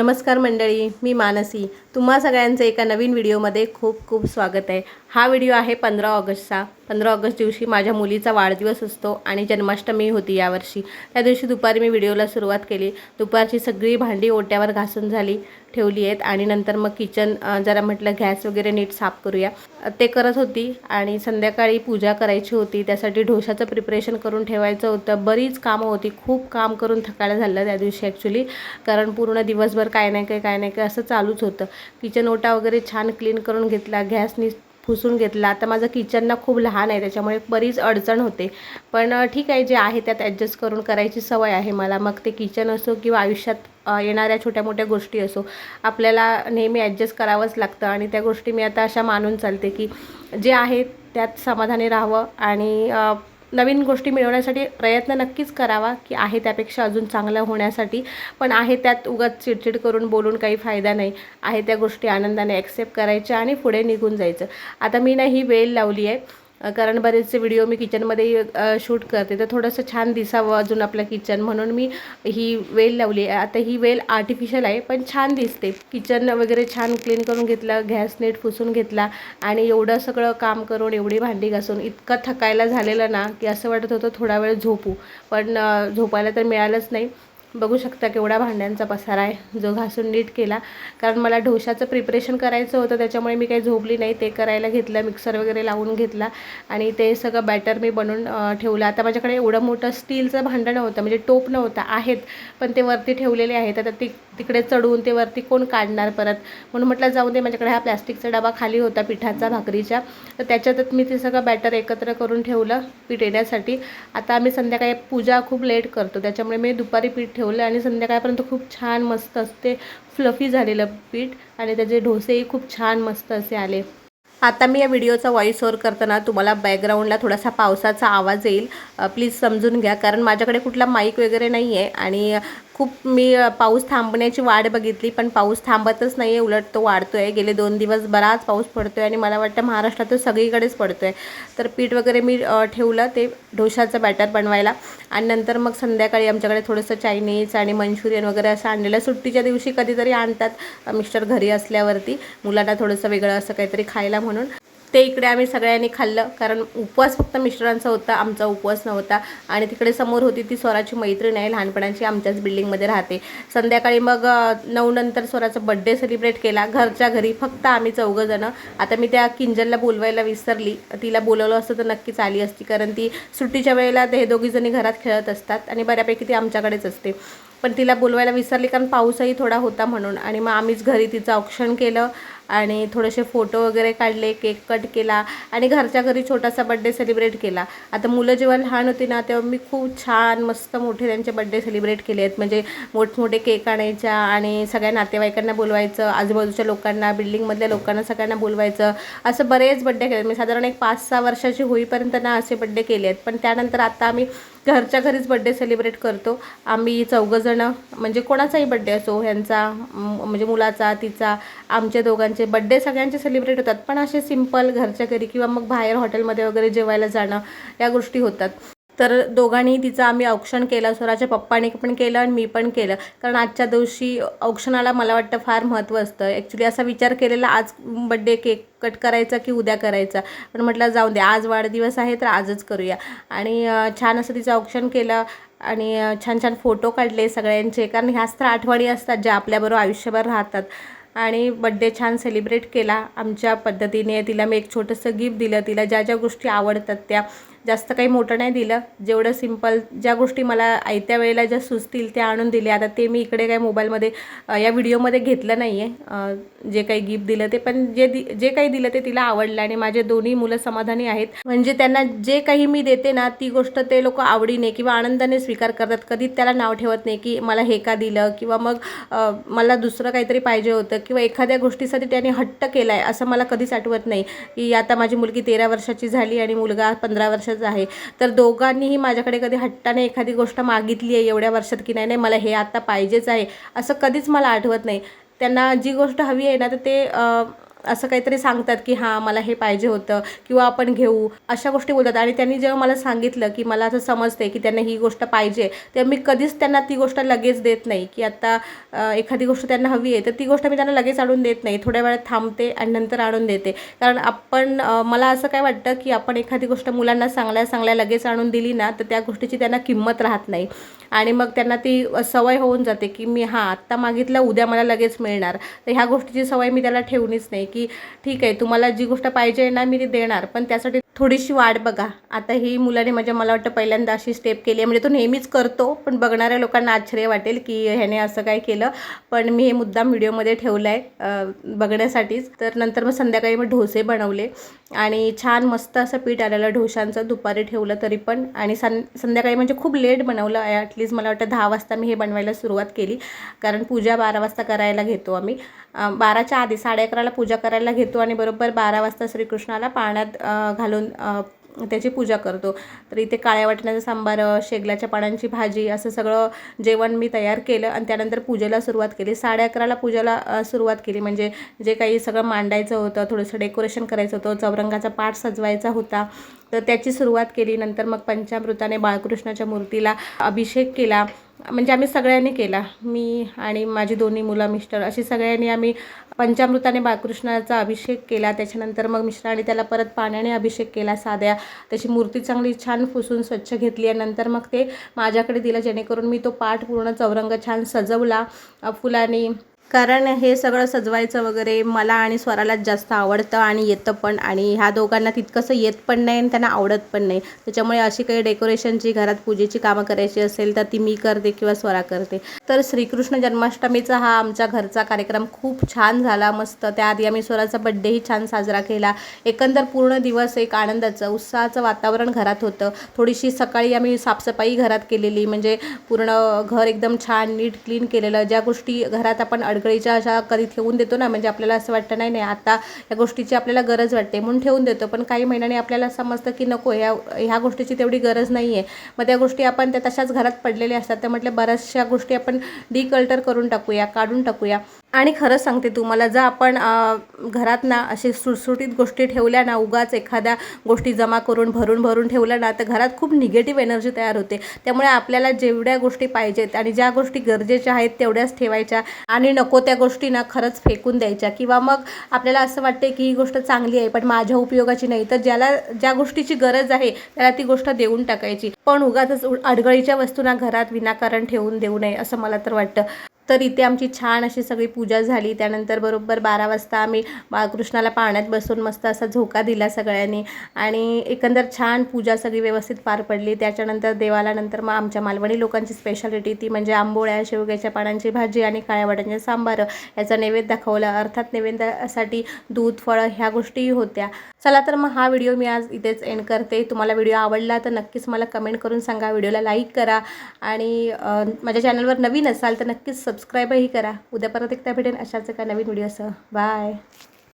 नमस्कार मंडळी मी मानसी. तुम्हा सगळ्यांचं एका नवीन व्हिडिओमध्ये खूप खूप स्वागत आहे. हा व्हिडिओ आहे पंधरा ऑगस्टचा. पंधरा ऑगस्ट दिवशी माझ्या मुलीचा वाढदिवस असतो आणि जन्माष्टमी होती यावर्षी त्या दिवशी दुपारी मी व्हिडिओला सुरुवात केली. दुपारची सगळी भांडी ओट्यावर घासून झाली ठेवली आहेत आणि नंतर मग किचन जरा म्हटलं गॅस वगैरे नीट साफ करूया. ते करत होती आणि संध्याकाळी पूजा करायची होती. त्यासाठी ढोशाचं प्रिपरेशन करून ठेवायचं होतं. बरीच कामं होती. खूप काम करून थकायला झालं त्या दिवशी ॲक्च्युली कारण पूर्ण दिवसभर काय नाही काय काय नाही काय असं चालूच होतं. किचन ओटा वगैरे छान क्लीन करून घेतला. गॅसनी पुसून घेतला. आता माझं किचन ना खूप लहान आहे त्याच्यामुळे बरीच अडचण होते. पण ठीक आहे जे आहे त्यात ॲडजस्ट करून करायची सवय आहे मला. मग ते किचन असो किंवा आयुष्यात येणाऱ्या छोट्या मोठ्या गोष्टी असो आपल्याला नेहमी ॲडजस्ट करावंच लागतं. आणि त्या गोष्टी मी आता अशा मानून चालते की जे आहे त्यात समाधानी राहावं आणि नवीन गोष्टी मिळवण्यासाठी प्रयत्न नक्कीच करावा की आहे त्यापेक्षा अजून चांगलं होण्यासाठी. पण आहे त्यात उगाच चिडचिड करून बोलून काही फायदा नाही. आहे त्या गोष्टी आनंदाने ॲक्सेप्ट करायच्या आणि पुढे निघून जायचं. आता मी ना ही वेल लावली आहे. कारण बरेचसे व्हिडिओ मी किचनमध्ये शूट करते. तर थोडंसं छान दिसावं अजून आपलं किचन. म्हणून मी ही वेल लावली आहे. आता ही वेल आर्टिफिशियल आहे पण छान दिसते. किचन वगैरे छान क्लीन करून घेतलं गॅस नीट पुसून घेतला आणि एवढं सगळं काम करून एवढी भांडी घासून इतकं थकायला झालेलं ना की असं वाटत होतं थोडा वेळ झोपू. पण झोपायला तर मिळालंच नाही. बघू शकता केवढा भांड्यांचा पसारा आहे. जो घासून नीट केला. कारण मला ढोशाचं प्रिपरेशन करायचं होतं त्याच्यामुळे मी काही झोपली नाही. ते करायला घेतलं मिक्सर वगैरे लावून घेतला आणि ते सगळं बॅटर मी बनवून ठेवलं. आता माझ्याकडे एवढं मोठं स्टीलचं भांडं नव्हतं म्हणजे टोप नव्हतं आहेत. पण ते वरती ठेवलेले आहेत. आता ती तिकडे चढून ते वरती कोण काढणार परत? म्हणून म्हटलं जाऊन दे. माझ्याकडे हा प्लॅस्टिकचा डबा खाली होता पिठाचा भाकरीच्या तर त्याच्यातच मी ते सगळं बॅटर एकत्र करून ठेवलं पीठ येण्यासाठी आता आम्ही संध्याकाळी पूजा खूप लेट करतो. त्याच्यामुळे मी दुपारी पीठ ठेवलं आणि संध्याकाळपर्यंत खूप छान मस्त असते. फ्लफी झालेलं पीठ आणि त्याचे डोसेही खूप छान मस्त असे आले. आता मी या व्हिडिओचा व्हॉइस ओव्हर करताना तुम्हाला बॅकग्राऊंडला थोडासा पावसाचा आवाज येईल. प्लीज समजून घ्या कारण माझ्याकडे कुठला माईक वगैरे नाही आहे आणि खूप मी पाऊस थांबण्याची वाट बघितली पण पाऊस थांबतच नाही आहे उलट तो वाढतो आहे गेले दोन दिवस बराच पाऊस पडतो आहे आणि मला वाटतं महाराष्ट्रात तो सगळीकडेच पडतो आहे तर पीठ वगैरे मी ठेवलं ते ढोशाचं बॅटर बनवायला आणि नंतर मग संध्याकाळी आमच्याकडे थोडंसं चायनीज आणि मंचुरियन वगैरे असं आणलेलं. सुट्टीच्या दिवशी कधीतरी आणतात मिस्टर घरी असल्यावरती. मुलांना थोडंसं वेगळं असं काहीतरी खायला म्हणून. ते इकडे आम्ही सगळ्यांनी खाल्लं. कारण उपवास फक्त मिस्टरांचा होता आमचा उपवास नव्हता. आणि तिकडे समोर होती ती स्वराची मैत्रीण आहे लहानपणाची आमच्याच बिल्डिंगमध्ये राहते. संध्याकाळी मग नऊ नंतर स्वराचा बड्डे सेलिब्रेट केला. घरच्या घरी फक्त आम्ही चौघंजणं आता मी त्या किंजलला बोलवायला विसरली. तिला बोलवलं असतं तर नक्कीच आली असती. कारण ती सुट्टीच्या वेळेला ते दोघीजणी घरात खेळत असतात आणि बऱ्यापैकी ती आमच्याकडेच असते. पण तिला बोलवायला विसरली कारण पाऊसही थोडा होता म्हणून. आणि मग आम्हीच घरी तिचं औक्षण केलं. आणि थोडेसे फोटो वगैरे काढले केक कट केला आणि घरच्या घरी छोटासा बड्डे सेलिब्रेट केला. आता मुलं जेव्हा लहान होती ना तेव्हा मी खूप छान मस्त मोठे त्यांचे बड्डे सेलिब्रेट केले आहेत. म्हणजे मोठमोठे केक आणायच्या आणि सगळ्या नातेवाईकांना बोलवायचं आजूबाजूच्या लोकांना बिल्डिंगमधल्या लोकांना सगळ्यांना बोलवायचं. असं बरेच बड्डे केले मी म्हणजे साधारण एक पाच सहा वर्षाची होईपर्यंत ना असे बड्डे केले आहेत. पण त्यानंतर आता आम्ही घरच्या घरीच बड्डे सेलिब्रेट करतो. आम्ही चौघंजणं म्हणजे कोणाचाही बड्डे असो ह्यांचा म्हणजे मुलाचा तिचा आमच्या दोघांचे बड्डे सगळ्यांचे सेलिब्रेट होतात. पण असे सिंपल घरच्या घरी किंवा मग बाहेर हॉटेलमध्ये वगैरे जेवायला जाणं या गोष्टी होतात. तर दोघांनी तिचं आम्ही औक्षण केलं स्वराच्या पप्पाने पण केलं आणि मी पण केलं. कारण आजच्या दिवशी औक्षणाला मला वाटतं फार महत्त्व असतं. ॲक्च्युली असा विचार केलेला आज बड्डे केक कट करायचा की उद्या करायचा? पण म्हटलं जाऊ दे आज वाढदिवस आहे तर आजच करूया. आणि छान असं तिचं औक्षण केलं आणि छान छान फोटो काढले सगळ्यांचे. कारण ह्याच तर आठवणी असतात ज्या आपल्याबरोबर आयुष्यभर राहतात. आणि बड्डे छान सेलिब्रेट केला आमच्या पद्धतीने. तिला मी एक छोटंसं गिफ्ट दिलं. तिला ज्या ज्या गोष्टी आवडतात त्या जास्त काही मोठं नाही दिलं. जेवढं सिंपल ज्या गोष्टी मला आयत्या वेळेला ज्या सुचतील त्या आणून दिल्या. आता ते मी इकडे काय मोबाईलमध्ये या व्हिडिओमध्ये घेतलं नाही आहे जे काही गिफ्ट दिलं ते. पण जे दि जे काही दिलं ते तिला आवडलं आणि माझे दोन्ही मुलं समाधानी आहेत. म्हणजे त्यांना जे काही मी देते ना ती गोष्ट ते लोक आवडीने किंवा आनंदाने स्वीकार करतात. कधीच त्याला नाव ठेवत नाही की मला हे का दिलं किंवा मग मला दुसरं काहीतरी पाहिजे होतं किंवा एखाद्या गोष्टीसाठी त्याने हट्ट केला आहे असं मला कधीच आठवत नाही. की आता माझी मुलगी तेरा वर्षाची झाली आणि मुलगा पंधरा वर्षाचा आहे. तर दोघांनीही माझ्याकडे कधी हट्टाने एखादी गोष्ट मागितली आहे एवढ्या वर्षात की नाही नाही मला हे आता पाहिजेच आहे असं कधीच मला आठवत नाही. त्यांना जी गोष्ट हवी आहे ना तर ते असं काहीतरी सांगतात की हां मला हे पाहिजे होतं किंवा आपण घेऊ अशा गोष्टी बोलतात. आणि त्यांनी जेव्हा मला सांगितलं की मला असं समजते की त्यांना ही गोष्ट पाहिजे तेव्हा मी कधीच त्यांना ती गोष्ट लगेच देत नाही की आता एखादी गोष्ट त्यांना हवी आहे तर ती गोष्ट मी त्यांना लगेच आणून देत नाही. थोड्या वेळात थांबते आणि नंतर आणून देते. कारण आपण मला असं काय वाटतं की आपण एखादी गोष्ट मुलांना चांगल्या चांगल्या लगेच आणून दिली ना तर त्या गोष्टीची त्यांना किंमत राहत नाही. आणि मग त्यांना ती सवय होऊन जाते की मी हां आत्ता मागितलं उद्या मला लगेच मिळणार. तर ह्या गोष्टीची सवय मी त्याला ठेवणीच नाही. की ठीक आहे तुम्हाला जी गोष्ट पाहिजे ना मी ती देणार. पण त्यासाठी थोडीशी वाट बघा. आता ही मुलाने म्हणजे मला वाटतं पहिल्यांदा अशी स्टेप केली आहे. म्हणजे तो नेहमीच करतो पण बघणाऱ्या लोकांना आश्चर्य वाटेल की ह्याने असं काय केलं. पण मी हे मुद्दाम व्हिडिओमध्ये ठेवलं आहे बघण्यासाठीच. तर नंतर मग संध्याकाळी मग ढोसे बनवले. आणि छान मस्त असं पीठ आलेलं ढोशांचं दुपारी ठेवलं तरी पण. आणि सं संध्याकाळी म्हणजे खूप लेट बनवलं. ॲटलीस्ट मला वाटतं दहा वाजता मी हे बनवायला सुरुवात केली. कारण पूजा बारा वाजता करायला घेतो आम्ही. बाराच्या आधी साडे अकराला पूजा करायला घेतो. आणि बरोबर बारा वाजता श्रीकृष्णाला पाण्यात घालून त्याची पूजा करतो. तर इथे काळ्या वाटण्याचा सांबार शेगलाच्या पानांची भाजी असं सगळं जेवण मी तयार केलं आणि त्यानंतर पूजेला सुरुवात केली. साडे अकराला पूजेला सुरुवात केली. म्हणजे जे काही सगळं मांडायचं होतं थोडंसं डेकोरेशन करायचं होतं चौरंगाचा पाठ सजवायचा होता. तर त्याची सुरुवात केली. नंतर मग पंचामृताने बाळकृष्णाच्या मूर्तीला अभिषेक केला. म्हणजे आम्ही सगळ्यांनी केला. मी आणि माझी दोन्ही मुलं मिस्टर अशी सगळ्यांनी आम्ही पंचामृताने बाळकृष्णाचा अभिषेक केला. त्याच्यानंतर मग मिश्राने त्याला परत पाण्याने अभिषेक केला साध्या. त्याची मूर्ती चांगली छान पुसून स्वच्छ घेतली आणि नंतर मग ते माझ्याकडे दिलं. जेणेकरून मी तो पाठ पूर्ण चौरंग छान सजवला. फुलांनी कारण हे सगळं सजवायचं वगैरे मला आणि स्वरालाच जास्त आवडतं आणि येतं पण. आणि ह्या दोघांना तितकंसं येत पण नाही आणि त्यांना आवडत पण नाही. त्याच्यामुळे अशी काही डेकोरेशनची घरात पूजेची कामं करायची असेल तर ती मी करते किंवा स्वरा करते. तर श्रीकृष्ण जन्माष्टमीचा हा आमच्या घरचा कार्यक्रम खूप छान झाला मस्त. त्याआधी आम्ही स्वराचा बड्डेही छान साजरा केला. एकंदर पूर्ण दिवस एक आनंदाचं उत्साहाचं वातावरण घरात होतं. थोडीशी सकाळी आम्ही साफसफाई घरात केलेली. म्हणजे पूर्ण घर एकदम छान नीट क्लीन केलेलं. ज्या गोष्टी घरात आपण अडगळीच्या अशा कधी ठेवून देतो ना म्हणजे आपल्याला असं वाटतं नाही नाही आता या गोष्टीची आपल्याला गरज वाटते. म्हणून ठेवून देतो. पण काही महिन्याने आपल्याला समजतं की नको ह्या ह्या गोष्टीची तेवढी गरज नाही आहे मग त्या गोष्टी आपण त्या तशाच घरात पडलेल्या असतात. त्या म्हटलं बऱ्याचशा गोष्टी आपण डिकल्टर करून टाकूया काढून टाकूया. आणि खरंच सांगते तुम्हाला जर आपण घरात ना असे सुटसुटीत गोष्टी ठेवल्या ना उगाच एखाद्या गोष्टी जमा करून भरून भरून ठेवल्या ना तर घरात खूप निगेटिव्ह एनर्जी तयार होते. त्यामुळे आपल्याला जेवढ्या गोष्टी पाहिजेत आणि ज्या गोष्टी गरजेच्या आहेत तेवढ्याच ठेवायच्या. आणि नको त्या गोष्टी ना खरंच फेकून द्यायच्या. किंवा मग आपल्याला असं वाटते की ही गोष्ट चांगली आहे पण माझ्या उपयोगाची नाही तर ज्याला ज्या गोष्टीची गरज आहे त्याला ती गोष्ट देऊन टाकायची. पण उगाच अडगळीच्या वस्तूंना घरात विनाकारण ठेवून देऊ नये असं मला तर वाटतं. तर इथे आमची छान अशी सगळी पूजा झाली. त्यानंतर बरोबर बारा वाजता आम्ही बाळकृष्णाला पाण्यात बसून मस्त असा झोका दिला सगळ्यांनी. आणि एकंदर छान पूजा सगळी व्यवस्थित पार पडली. त्याच्यानंतर देवाला नंतर मग आमच्या मालवणी लोकांची स्पेशालिटी ती म्हणजे आंबोळ्या शेवग्याच्या पानांची भाजी आणि काळ्या वाटाण्याचे सांबार याचा नैवेद्य दाखवला. अर्थात नैवेद्यासाठी दूध फळं ह्या गोष्टीही होत्या. चला तर मग हा व्हिडिओ मी आज इथेच एंड करते. तुम्हाला व्हिडिओ आवडला तर नक्कीच मला कमेंट करून सांगा. व्हिडिओला लाईक करा. आणि माझ्या चॅनलवर नवीन असाल तर नक्कीच सबस्क्राईबही करा. उद्या परत एकदा भेटेन अशाच एका नवीन व्हिडिओसह बाय